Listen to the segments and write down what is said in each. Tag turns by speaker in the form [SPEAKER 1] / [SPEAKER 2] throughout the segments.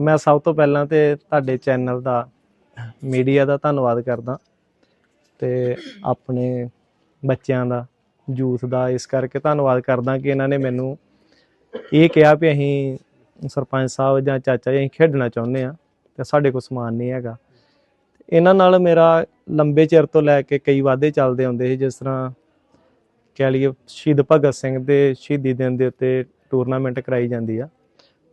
[SPEAKER 1] ਮੈਂ ਸਭ ਤੋਂ ਪਹਿਲਾਂ ਤੇ ਤੁਹਾਡੇ ਚੈਨਲ ਦਾ, ਮੀਡੀਆ ਦਾ ਧੰਨਵਾਦ ਕਰਦਾ ਤੇ ਆਪਣੇ ਬੱਚਿਆਂ ਦਾ, ਯੂਥ ਦਾ ਇਸ ਕਰਕੇ ਧੰਨਵਾਦ ਕਰਦਾ ਕਿ ਇਹਨਾਂ ਨੇ ਮੈਨੂੰ ਇਹ ਕਿਹਾ ਵੀ ਅਸੀਂ ਸਰਪੰਚ ਸਾਹਿਬ ਜਾਂ ਚਾਚਾ ਜੀ ਅਸੀਂ ਖੇਡਣਾ ਚਾਹੁੰਦੇ ਆ ਤੇ ਸਾਡੇ ਕੋਲ ਸਮਾਨ ਨਹੀਂ ਹੈਗਾ। ਇਹਨਾਂ ਨਾਲ ਮੇਰਾ ਲੰਬੇ ਚਿਰ ਤੋਂ ਲੈ ਕੇ ਕਈ ਵਾਅਦੇ ਚੱਲਦੇ ਆਉਂਦੇ ਸੀ, ਜਿਸ ਤਰ੍ਹਾਂ ਕਹਿ ਲਈਏ ਸ਼ਹੀਦ ਭਗਤ ਸਿੰਘ ਦੇ ਸ਼ਹੀਦੀ ਦਿਨ ਦੇ ਉੱਤੇ ਟੂਰਨਾਮੈਂਟ ਕਰਾਈ ਜਾਂਦੀ ਆ।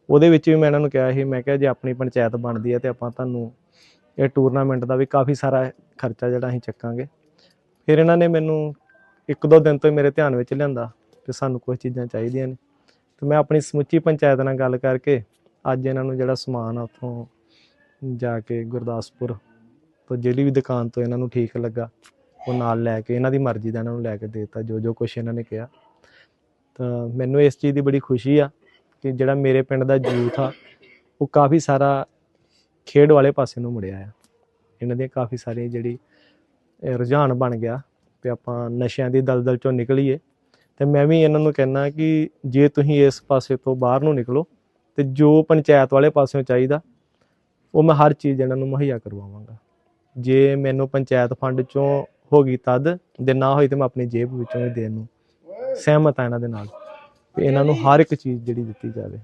[SPEAKER 1] ਉਹਦੇ ਵਿੱਚ ਵੀ ਮੈਂ ਇਹਨਾਂ ਨੂੰ ਕਿਹਾ ਸੀ, ਮੈਂ ਕਿਹਾ ਜੇ ਆਪਣੀ ਪੰਚਾਇਤ ਬਣਦੀ ਹੈ ਤੇ ਆਪਾਂ ਤੁਹਾਨੂੰ ਇਹ ਟੂਰਨਾਮੈਂਟ ਦਾ ਵੀ ਕਾਫੀ ਸਾਰਾ ਖਰਚਾ ਜਿਹੜਾ ਅਸੀਂ ਚੱਕਾਂਗੇ। ਫਿਰ ਇਹਨਾਂ ਨੇ ਮੈਨੂੰ ਇੱਕ ਦੋ ਦਿਨ ਤੋਂ ਹੀ ਮੇਰੇ ਧਿਆਨ ਵਿੱਚ ਲਿਆਂਦਾ ਕਿ ਸਾਨੂੰ ਕੁਝ ਚੀਜ਼ਾਂ ਚਾਹੀਦੀਆਂ ਨੇ। ਤੇ ਮੈਂ ਆਪਣੀ ਸਮੁੱਚੀ ਪੰਚਾਇਤ ਨਾਲ ਗੱਲ ਕਰਕੇ ਅੱਜ ਇਹਨਾਂ ਨੂੰ ਜਿਹੜਾ ਸਮਾਨ ਆ ਉੱਥੋਂ ਜਾ ਕੇ ਗੁਰਦਾਸਪੁਰ ਤੋਂ ਜਿਹੜੀ ਵੀ ਦੁਕਾਨ ਤੋਂ ਇਹਨਾਂ ਨੂੰ ਠੀਕ ਲੱਗਾ, ਉਹ ਨਾਲ ਲੈ ਕੇ, ਇਹਨਾਂ ਦੀ ਮਰਜ਼ੀ ਦਾ ਇਹਨਾਂ ਨੂੰ ਲੈ ਕੇ ਦੇ ਦਿੱਤਾ ਜੋ ਜੋ ਕੁਝ ਇਹਨਾਂ ਨੇ ਕਿਹਾ। ਤਾਂ ਮੈਨੂੰ ਇਸ ਚੀਜ਼ ਦੀ ਬੜੀ ਖੁਸ਼ੀ ਆ ਕਿ ਜਿਹੜਾ ਮੇਰੇ ਪਿੰਡ ਦਾ ਯੂਥ ਆ, ਉਹ ਕਾਫੀ ਸਾਰਾ ਖੇਡ ਵਾਲੇ ਪਾਸੇ ਨੂੰ ਮੁੜਿਆ ਆ। ਇਹਨਾਂ ਦੀਆਂ ਕਾਫੀ ਸਾਰੀ ਜਿਹੜੀ ਰੁਝਾਨ ਬਣ ਗਿਆ ਕਿ ਆਪਾਂ ਨਸ਼ਿਆਂ ਦੀ ਦਲਦਲ ਚੋਂ ਨਿਕਲੀਏ। ਤੇ ਮੈਂ ਵੀ ਇਹਨਾਂ ਨੂੰ ਕਹਿਣਾ ਕਿ ਜੇ ਤੁਸੀਂ ਇਸ ਪਾਸੇ ਤੋਂ ਬਾਹਰ ਨੂੰ ਨਿਕਲੋ ਤੇ ਜੋ ਪੰਚਾਇਤ ਵਾਲੇ ਪਾਸਿਓਂ ਚਾਹੀਦਾ, ਉਹ ਮੈਂ ਹਰ ਚੀਜ਼ ਇਹਨਾਂ ਨੂੰ ਮੁਹੱਈਆ ਕਰਵਾਵਾਂਗਾ। ਜੇ ਮੈਨੂੰ ਪੰਚਾਇਤ ਫੰਡ ਚੋਂ ਹੋ ਗਈ ਤਦ ਦੇ ਨਾ ਹੋਈ ਤੇ ਮੈਂ ਆਪਣੀ ਜੇਬ ਵਿੱਚੋਂ ਵੀ ਦੇਣ ਨੂੰ ਸਹਿਮਤ ਆ ਇਹਨਾਂ ਦੇ ਨਾਲ। ਕਿ ਇਹਨਾਂ ਨੂੰ ਹਰ ਇੱਕ ਚੀਜ਼ ਜਿਹੜੀ ਦਿੱਤੀ ਜਾਵੇ।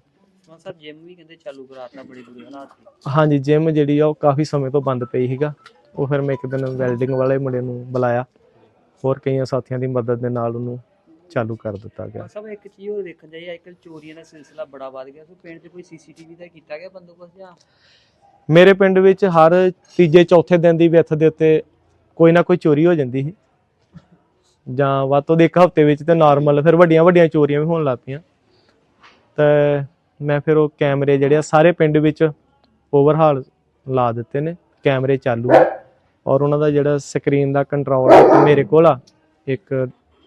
[SPEAKER 2] ਸਰ ਜਿਮ ਵੀ ਕਹਿੰਦੇ ਚਾਲੂ ਕਰਾਤਾ ਬੜੀ ਬੁਰੀ ਹਾਲਾਤ
[SPEAKER 1] ਹਾਂਜੀ ਜਿਮ ਜਿਹੜੀ ਆ ਉਹ ਕਾਫੀ ਸਮੇਂ ਤੋਂ ਬੰਦ ਪਈ ਸੀਗਾ। ਉਹ ਫਿਰ ਮੈਂ ਇੱਕ ਦਿਨ ਵੈਲਡਿੰਗ ਵਾਲੇ ਮੁੰਡੇ ਨੂੰ ਬੁਲਾਇਆ। ਹੋਰ ਕਈਆਂ ਸਾਥੀਆਂ ਦੀ ਮਦਦ ਦੇ ਨਾਲ ਉਹਨੂੰ ਚਾਲੂ ਕਰ ਦਿੱਤਾ ਗਿਆ।
[SPEAKER 2] ਸਭ ਇੱਕ ਚੀਜ਼ ਹੋਰ ਦੇਖਣ ਜਾਈਏ ਅੱਜਕੱਲ ਚੋਰੀਆਂ ਦਾ ਸਿਲਸਿਲਾ ਬੜਾ ਵੱਧ ਗਿਆ। ਸੋ ਪਿੰਡ 'ਚ ਕੋਈ ਸੀਸੀਟੀਵੀ ਦਾ ਕੀਤਾ ਗਿਆ ਬੰਦੋਬਸਤ ਜਾਂ?
[SPEAKER 1] ਮੇਰੇ ਪਿੰਡ ਵਿੱਚ ਹਰ ਤੀਜੇ ਚੌਥੇ ਦਿਨ ਦੀ ਵਿੱਥ ਦੇ ਉੱਤੇ ਕੋਈ ਨਾ ਕੋਈ ਚੋਰੀ ਹੋ ਜਾਂਦੀ ਸੀ। ਜਾਂ ਵੱਧ ਤੋਂ ਇੱਕ ਹਫ਼ਤੇ ਵਿੱਚ ਤੇ ਨਾਰਮਲ ਫਿਰ ਵੱਡੀਆਂ ਵੱਡੀਆਂ ਚੋਰੀਆਂ ਵੀ ਹੋਣ ਲੱਗ ਪਈਆਂ। ਤੇ ਮੈਂ ਫਿਰ ਉਹ ਕੈਮਰੇ ਜਿਹੜੇ ਆ ਸਾਰੇ ਪਿੰਡ ਵਿੱਚ ਓਵਰਹਾਲ ਲਾ ਦਿੱਤੇ ਨੇ ਕੈਮਰੇ ਚਾਲੂ ਆ। ਔਰ ਉਹਨਾਂ ਦਾ ਜਿਹੜਾ ਸਕਰੀਨ ਦਾ ਕੰਟਰੋਲ ਮੇਰੇ ਕੋਲ ਆ ਇੱਕ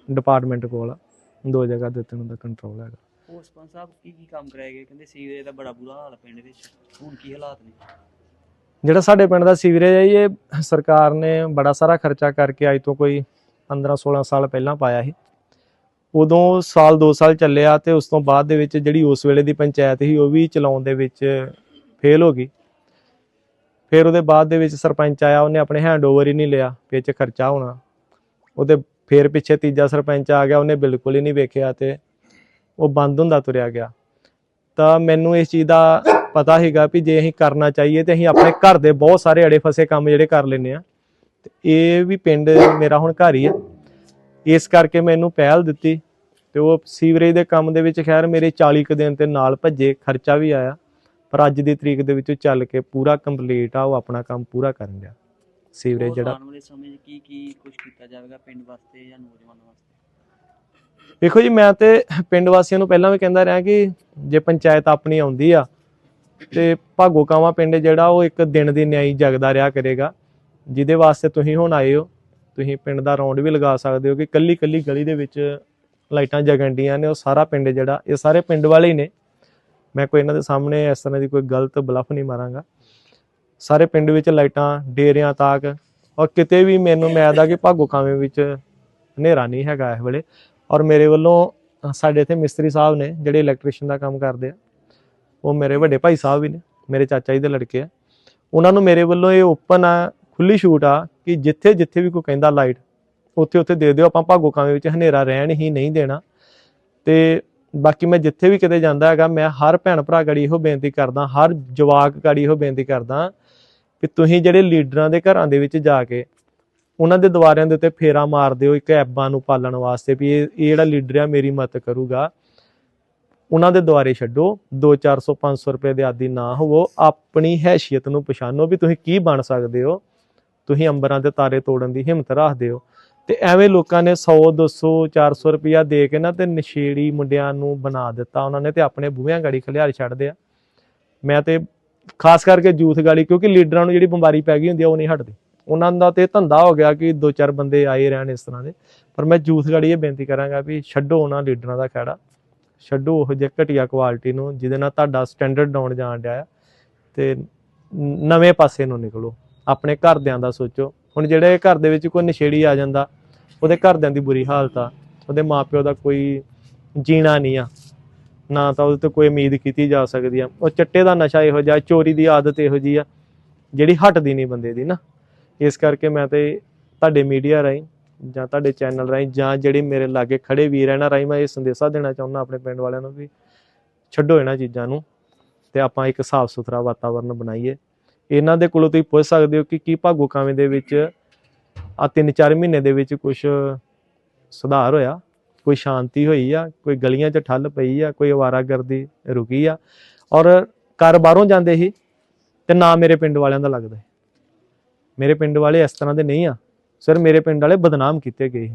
[SPEAKER 1] ਡਿਪਾਰਟਮੈਂਟ ਕੋਲ ਆ। ਦੋ ਜਗ੍ਹਾ ਦੇ ਉੱਤੇ ਉਹਨਾਂ ਦਾ ਕੰਟਰੋਲ ਹੈਗਾ।
[SPEAKER 2] ਉਹ ਸਰਪੰਚ ਸਾਹਿਬ ਕੀ ਕੀ ਕੰਮ ਕਰਾਏ ਗਏ? ਕਹਿੰਦੇ ਸੀਵਰੇਜ ਦਾ ਬੜਾ ਬੁਰਾ ਹਾਲ ਆ ਪਿੰਡ ਵਿੱਚ। ਹੁਣ ਕੀ ਹਾਲਾਤ ਨੇ?
[SPEAKER 1] ਜਿਹੜਾ ਸਾਡੇ ਪਿੰਡ ਦਾ ਸੀਵਰੇਜ ਹੈ ਇਹ ਸਰਕਾਰ ਨੇ ਬੜਾ ਸਾਰਾ ਖਰਚਾ ਕਰਕੇ ਅੱਜ ਤੋਂ ਕੋਈ 15 16 ਸਾਲ ਪਹਿਲਾਂ ਪਾਇਆ ਸੀ। ਉਦੋਂ ਸਾਲ 2 ਸਾਲ ਚੱਲਿਆ ਤੇ ਉਸ ਤੋਂ ਬਾਅਦ ਦੇ ਵਿੱਚ ਜਿਹੜੀ ਉਸ ਵੇਲੇ ਦੀ ਪੰਚਾਇਤ ਸੀ, ਉਹ ਵੀ ਚਲਾਉਣ ਦੇ ਵਿੱਚ ਫੇਲ ਹੋ ਗਈ। ਫਿਰ ਉਹਦੇ ਬਾਅਦ ਦੇ ਵਿੱਚ ਸਰਪੰਚ ਆਇਆ, ਉਹਨੇ ਆਪਣੇ ਹੈਂਡਓਵਰ ਹੀ ਨਹੀਂ ਲਿਆ ਵਿੱਚ ਖਰਚਾ ਹੋਣਾ। ਉਹਦੇ ਫਿਰ ਪਿੱਛੇ ਤੀਜਾ ਸਰਪੰਚ ਆ ਗਿਆ, ਉਹਨੇ ਬਿਲਕੁਲ ਹੀ ਨਹੀਂ ਵੇਖਿਆ ਤੇ ਉਹ ਬੰਦ ਹੁੰਦਾ ਤੁਰਿਆ ਗਿਆ। ਤਾਂ ਮੈਨੂੰ ਇਸ ਚੀਜ਼ ਦਾ ਪਤਾ ਹੈਗਾ ਵੀ ਜੇ ਅਸੀਂ ਕਰਨਾ ਚਾਹੀਏ ਤੇ ਅਸੀਂ ਆਪਣੇ ਘਰ ਦੇ ਬਹੁਤ ਸਾਰੇ ਅੜੇ ਫਸੇ ਕੰਮ ਜਿਹੜੇ ਕਰ ਲੈਨੇ ਆ ਇਹ ਵੀ ਪਿੰਡ ਮੇਰਾ ਹੁਣ ਘਰ ਹੀ ਆ। ਇਸ ਕਰਕੇ ਮੈਨੂੰ ਪਹਿਲ ਦਿੱਤੀ ਤੇ ਉਹ ਸੀਵਰੇਜ ਦੇ ਕੰਮ ਦੇ ਵਿੱਚ ਖੈਰ ਮੇਰੇ 40 ਕੁ ਦਿਨ ਤੇ ਨਾਲ ਭੱਜੇ ਖਰਚਾ ਵੀ ਆਇਆ। ਪਰ ਅੱਜ ਦੀ ਤਰੀਕ ਦੇ ਵਿੱਚ ਚੱਲ ਕੇ ਪੂਰਾ ਕੰਪਲੀਟ ਆ ਉਹ ਆਪਣਾ ਕੰਮ ਪੂਰਾ ਕਰਨ ਗਿਆ ਸੀਵਰੇਜ ਜਿਹੜਾ
[SPEAKER 2] ਆਉਣ ਵਾਲੇ ਸਮੇਂ 'ਚ ਕੀ ਕੀ ਕੁਝ ਕੀਤਾ ਜਾਵੇਗਾ ਪਿੰਡ ਵਾਸਤੇ ਜਾਂ ਨੌਜਵਾਨਾਂ ਵਾਸਤੇ?
[SPEAKER 1] ਵੇਖੋ ਜੀ ਮੈਂ ਤੇ ਪਿੰਡ ਵਾਸੀਆਂ ਨੂੰ ਪਹਿਲਾਂ ਵੀ ਕਹਿੰਦਾ ਰਿਹਾ ਕਿ ਜੇ ਪੰਚਾਇਤ ਆਪਣੀ ਆਉਂਦੀ ਆ ਤੇ ਭਾਗੋ ਕਾਵਾਂ ਪਿੰਡ ਜਿਹੜਾ ਉਹ ਇੱਕ ਦਿਨ ਦੀ ਨਿਆਈ ਜਗਦਾ ਰਿਹਾ ਕਰੇਗਾ। ਜਿਹਦੇ ਵਾਸਤੇ ਤੁਸੀਂ ਹੁਣ ਆਏ ਹੋ, ਤੁਸੀਂ ਪਿੰਡ ਦਾ ਰੌਂਡ ਵੀ ਲਗਾ ਸਕਦੇ ਹੋ ਕਿ ਕੱਲੀ ਕੱਲੀ ਗਲੀ ਦੇ ਵਿੱਚ ਲਾਈਟਾਂ ਜਗਣ ਡੀਆਂ ਨੇ, ਉਹ ਸਾਰਾ ਪਿੰਡ ਜਿਹੜਾ, ਇਹ ਸਾਰੇ ਪਿੰਡ ਵਾਲੇ ਹੀ ਨੇ। ਮੈਂ ਕੋਈ ਇਹਨਾਂ ਦੇ ਸਾਹਮਣੇ ਇਸ ਤਰ੍ਹਾਂ ਦੀ ਕੋਈ ਗਲਤ ਬਲਫ ਨਹੀਂ ਮਾਰਾਂਗਾ। ਸਾਰੇ ਪਿੰਡ ਵਿੱਚ ਲਾਈਟਾਂ, ਡੇਰਿਆਂ, ਤੱਕ, ਔਰ ਕਿਤੇ ਵੀ ਮੈਨੂੰ, ਮੈਂ ਮੈਦਾ ਕਿ ਭਾਗੋ ਕਾਵੇਂ ਵਿੱਚ ਹਨੇਰਾ ਨਹੀਂ ਹੈਗਾ ਇਸ ਵੇਲੇ। ਔਰ ਮੇਰੇ ਵੱਲੋਂ ਸਾਡੇ ਇੱਥੇ ਮਿਸਤਰੀ ਸਾਹਿਬ ਨੇ, ਜਿਹੜੇ ਇਲੈਕਟ੍ਰੀਸ਼ੀਅਨ ਦਾ ਕੰਮ ਕਰਦੇ ਆ, ਉਹ ਮੇਰੇ ਵੱਡੇ ਭਾਈ ਸਾਹਿਬ ਵੀ ਨੇ, ਮੇਰੇ ਚਾਚਾ ਜੀ ਦੇ ਲੜਕੇ ਆ। ਉਹਨਾਂ ਨੂੰ ਮੇਰੇ ਵੱਲੋਂ ਇਹ ਓਪਨ ਆ ਖੁੱਲੀ ਛੂਟ ਆ ਕਿ ਜਿੱਥੇ ਜਿੱਥੇ ਵੀ ਕੋਈ ਕਹਿੰਦਾ ਲਾਈਟ ਉੱਥੇ ਉੱਥੇ ਦੇ ਦਿਓ, ਆਪਾਂ ਭਾਗੋ ਕਾਵੇਂ ਵਿੱਚ ਹਨੇਰਾ ਰਹਿਣ ਹੀ ਨਹੀਂ ਦੇਣਾ। ਤੇ ਬਾਕੀ ਮੈਂ ਜਿੱਥੇ ਵੀ ਕਿਤੇ ਜਾਂਦਾ ਹੈਗਾ, ਮੈਂ ਹਰ ਭੈਣ ਭਰਾ ਗੜੀ ਇਹੋ ਬੇਨਤੀ ਕਰਦਾ, ਹਰ ਜਵਾਕ ਗੜੀ ਇਹੋ ਬੇਨਤੀ ਕਰਦਾ ਕਿ ਤੁਸੀਂ ਜਿਹੜੇ ਲੀਡਰਾਂ ਦੇ ਘਰਾਂ ਦੇ ਵਿੱਚ ਜਾ ਕੇ ਉਹਨਾਂ ਦੇ ਦੁਆਰਿਆਂ ਦੇ ਉੱਤੇ ਫੇਰਾ ਮਾਰ ਦਿਓ, ਇੱਕ ਐਬਾਂ ਨੂੰ ਪਾਲਣ ਵਾਸਤੇ ਵੀ ਇਹ ਇਹ ਜਿਹੜਾ ਲੀਡਰ ਆ, ਮੇਰੀ ਮਦਦ ਕਰੂਗਾ। ਉਹਨਾਂ ਦੇ ਦੁਆਰੇ ਛੱਡੋ 2 400 500 ਰੁਪਏ ਦੇ ਆਦੀ ਨਾ ਹੋਵੋ, ਆਪਣੀ ਹੈਸੀਅਤ ਨੂੰ ਪਛਾਣੋ ਵੀ ਤੁਸੀਂ ਕੀ ਬਣ ਸਕਦੇ ਹੋ। ਤੁਸੀਂ ਅੰਬਰਾਂ ਦੇ ਤਾਰੇ ਤੋੜਨ ਦੀ ਹਿੰਮਤ ਰੱਖਦੇ ਹੋ। ਤੇ ਐਵੇਂ ਲੋਕਾਂ ਨੇ 100 200 400 ਰੁਪਇਆ ਦੇ ਕੇ ਨਾ ਤੇ ਨਸ਼ੇੜੀ ਮੁੰਡਿਆਂ ਨੂੰ ਬਣਾ ਦਿੱਤਾ। ਉਹਨਾਂ ਨੇ ਤੇ ਆਪਣੇ ਬੂਹਿਆਂ ਗਾੜੀ ਖਲਿਆਰ ਛੱਡਦੇ ਆ। ਮੈਂ ਤੇ ਖਾਸ ਕਰਕੇ ਯੂਥ ਗਾੜੀ, ਕਿਉਂਕਿ ਲੀਡਰਾਂ ਨੂੰ ਜਿਹੜੀ ਬਿਮਾਰੀ ਪੈ ਗਈ ਹੁੰਦੀ ਆ, ਉਹ ਨਹੀਂ ਹਟਦੀ। ਉਹਨਾਂ ਦਾ ਤੇ ਧੰਦਾ ਹੋ ਗਿਆ ਕਿ ਦੋ ਚਾਰ ਬੰਦੇ ਆਏ ਰਹਿਣ ਇਸ ਤਰ੍ਹਾਂ ਦੇ। ਪਰ ਮੈਂ ਯੂਥ ਗਾੜੀ ਇਹ ਬੇਨਤੀ ਕਰਾਂਗਾ ਵੀ ਛੱਡੋ ਉਹਨਾਂ ਲੀਡਰਾਂ ਦਾ ਖਹਿੜਾ। ਛੱਡੋ ਉਹ ਜਿਹੇ ਘਟੀਆ ਕੁਆਲਿਟੀ ਨੂੰ, ਜਿਹਦੇ ਨਾਲ ਤੁਹਾਡਾ ਸਟੈਂਡਰਡ ਡਾਊਨ ਜਾਣ ਡਿਆ ਆ। ਤੇ ਨਵੇਂ ਪਾਸੇ ਨੂੰ ਨਿਕਲੋ। ਆਪਣੇ ਘਰਦਿਆਂ ਦਾ ਸੋਚੋ। ਹੁਣ ਜਿਹੜੇ ਘਰ ਦੇ ਵਿੱਚ ਕੋਈ ਨਸ਼ੇੜੀ ਆ ਜਾਂਦਾ, ਉਹਦੇ ਘਰਦਿਆਂ ਦੀ ਬੁਰੀ ਹਾਲਤ ਆ। ਉਹਦੇ ਮਾਪਿਓ ਦਾ ਕੋਈ ਜੀਣਾ ਨਹੀਂ ਆ। ਨਾ ਤਾਂ ਉਹਦੇ ਤੋਂ ਕੋਈ ਉਮੀਦ ਕੀਤੀ ਜਾ ਸਕਦੀ ਆ। ਉਹ ਚੱਟੇ ਦਾ ਨਸ਼ਾ ਇਹੋ ਜਿਹਾ, ਚੋਰੀ ਦੀ ਆਦਤ ਇਹੋ ਜੀ ਆ, ਜਿਹੜੀ ਹਟਦੀ ਨਹੀਂ ਬੰਦੇ ਦੀ ਨਾ। ਇਸ ਕਰਕੇ ਮੈਂ ਤੇ ਤੁਹਾਡੇ ਮੀਡੀਆ ਰਾਹੀਂ ਜਾਂ ਤੁਹਾਡੇ ਚੈਨਲ ਰਾਹੀਂ ਜਾਂ ਜਿਹੜੇ ਮੇਰੇ ਲਾਗੇ ਖੜੇ ਵੀਰ ਇਹਨਾਂ ਰਾਹੀਂ ਮੈਂ ਇਹ ਸੰਦੇਸ਼ਾ ਦੇਣਾ ਚਾਹੁੰਦਾ ਆਪਣੇ ਪਿੰਡ ਵਾਲਿਆਂ ਨੂੰ ਵੀ, ਛੱਡੋ ਇਹਨਾਂ ਚੀਜ਼ਾਂ ਨੂੰ ਤੇ ਆਪਾਂ ਇੱਕ ਸਾਫ਼ ਸੁਥਰਾ ਵਾਤਾਵਰਨ ਬਣਾਈਏ। ਇਹਨਾਂ ਦੇ ਕੋਲੋਂ ਤੁਸੀਂ ਪੁੱਛ ਸਕਦੇ ਹੋ ਕਿ ਕੀ ਭਾਗੋ ਕਾਵੇਂ ਦੇ ਵਿੱਚ ਆ 3-4 ਮਹੀਨੇ ਦੇ ਵਿੱਚ ਕੁਝ ਸੁਧਾਰ ਹੋਇਆ? ਕੋਈ ਸ਼ਾਂਤੀ ਹੋਈ ਆ? ਕੋਈ ਗਲੀਆਂ 'ਚ ਠੱਲ ਪਈ ਆ? ਕੋਈ ਅਵਾਰਾਗਰਦੀ ਰੁਕੀ ਆ? ਔਰ ਘਰ ਬਾਹਰੋਂ ਜਾਂਦੇ ਸੀ ਤੇ ਨਾ ਮੇਰੇ ਪਿੰਡ ਵਾਲਿਆਂ ਦਾ ਲੱਗਦਾ ਮੇਰੇ ਪਿੰਡ ਵਾਲੇ ਇਸ ਤਰ੍ਹਾਂ ਦੇ ਨਹੀਂ ਆ। ਸਰ ਮੇਰੇ ਪਿੰਡ ਵਾਲੇ ਬਦਨਾਮ ਕੀਤੇ ਗਏ